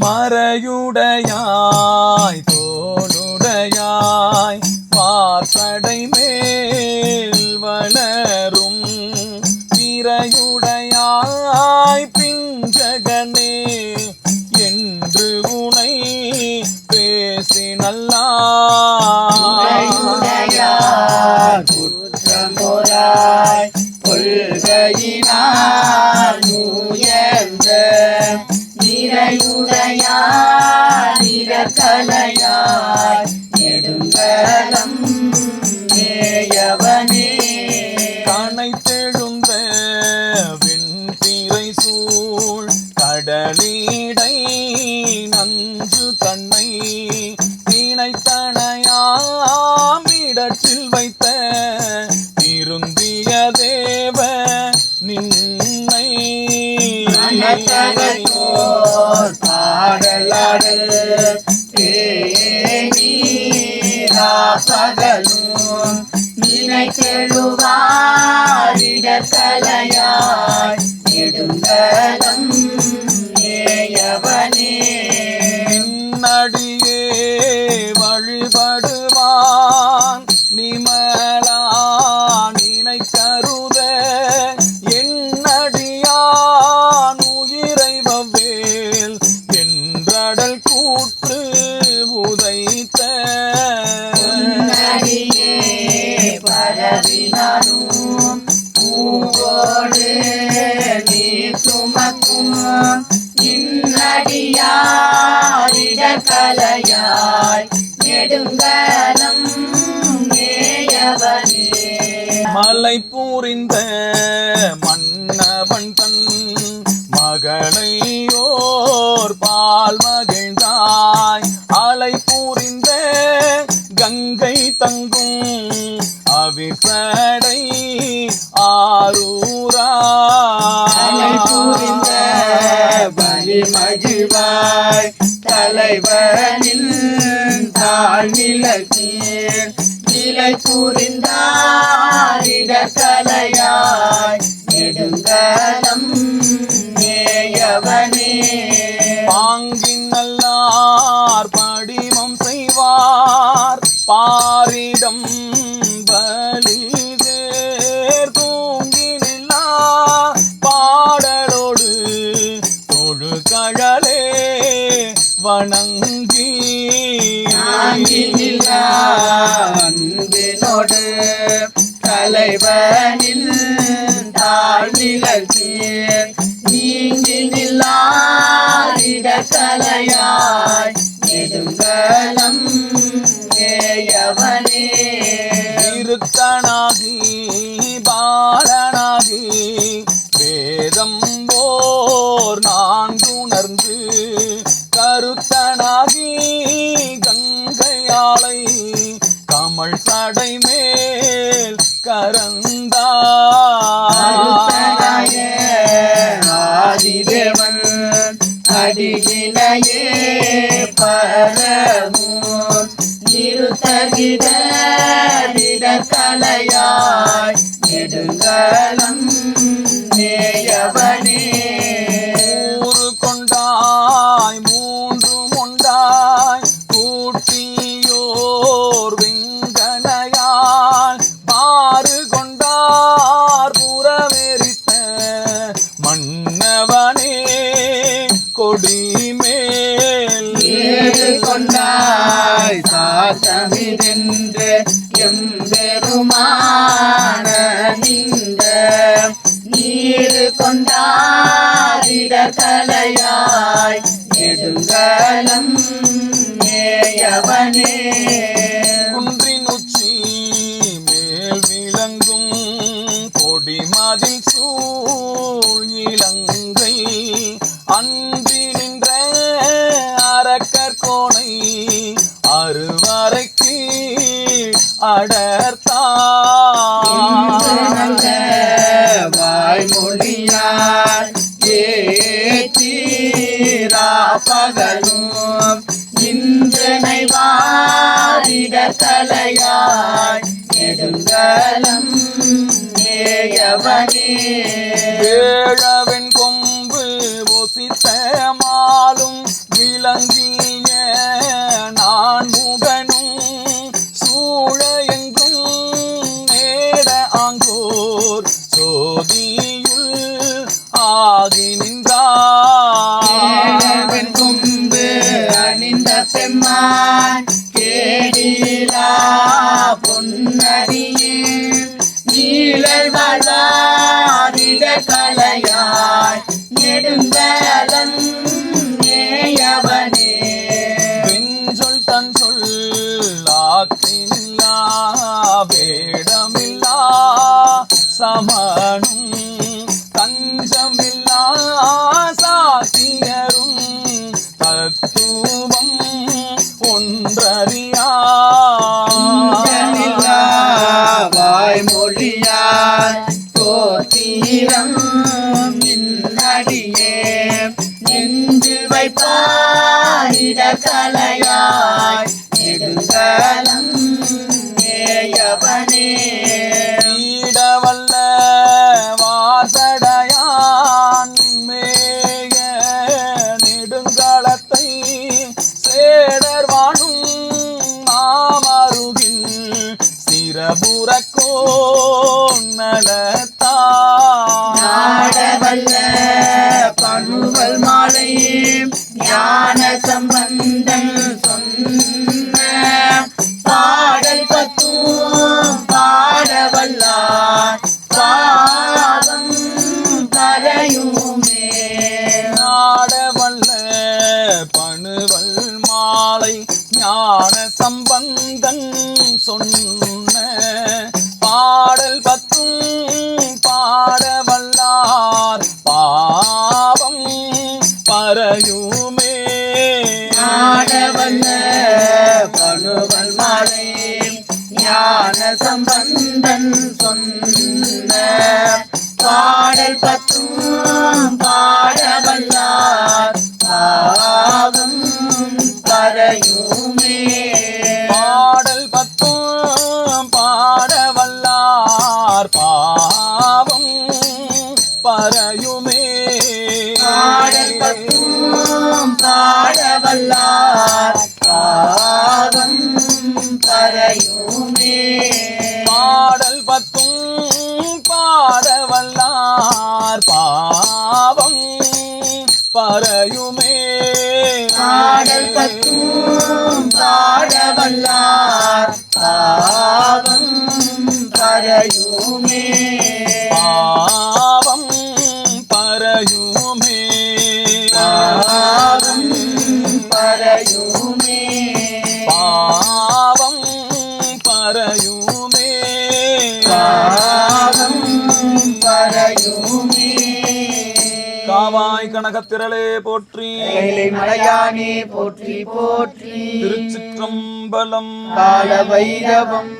மறையுடையாய் தோ. நிறையுடையார் இடக்கலையாய் நெடுங்கலம் மேயவனே கனை தெழுந்த வெண்பிறை சூழ் கடலீடை நஞ்சு தன்னை வழிபட நெடுங்கலம் மலை பூரிந்த மன்னவன் தன் மகளையோர் பால் மகிழ்ந்தாய். அலை பூரிந்த கங்கை தங்கும் தாழ்நிலத்தீர் நிலை புரிந்தாரிடக்கலையாய் நெடுங்கலம் மேயவனே. பாங்கின் நல்லார் படிமம் செய்வார். பாரிடம் பலி பாடலோடு தொழு கழலே வணங்கி அன்பினோடு தலைவனில் தாழ்நிலத்தீர் தலையாய் நெடுங்கலம் ஏயவனே. இருக்கனாகி பாலனாகி வேதம் போர் நான்குணர்ந்து. கருத்தனாகி கங்கையாளை கமல் மேல் கரந்தா அருத்தனாய ஆதிதேவன் அடியினையே பரவும் இருத்தகிடக்கலையாய் நெடுங்கலம் நே cut, cut. பகலும் இன்றனை வாரிட தலையாய் நெடுங்கலம் நேயவனே. ஏழவின் கொம்பு வைப்பாயிட கலையாய் நெடுங்கலம் நேயவனே. ஈடவல்ல வாசடையான் மேய நெடுங்களத்தை சேடர் வாழும் மாமருகில் சிறபுறக்கோ நலத்தான் நாடவல்ல பணுவல் மாலை ஞான சம்பந்தன் சொன்ன பாடல் பத்தும் பரையுமே பாடல் பத்தும் பாடவல்லார் பாவம் பறையுமே. பாடல் பத்தும் பாடவல்லார் பாவம் பறையுமே. பரையுமே பாவம் பரையுமே காவாய் கனகத்திரளே போற்றி. மலையானே போற்றி போற்றி. திருச்சிற்றம்பலம். கால வைரவம்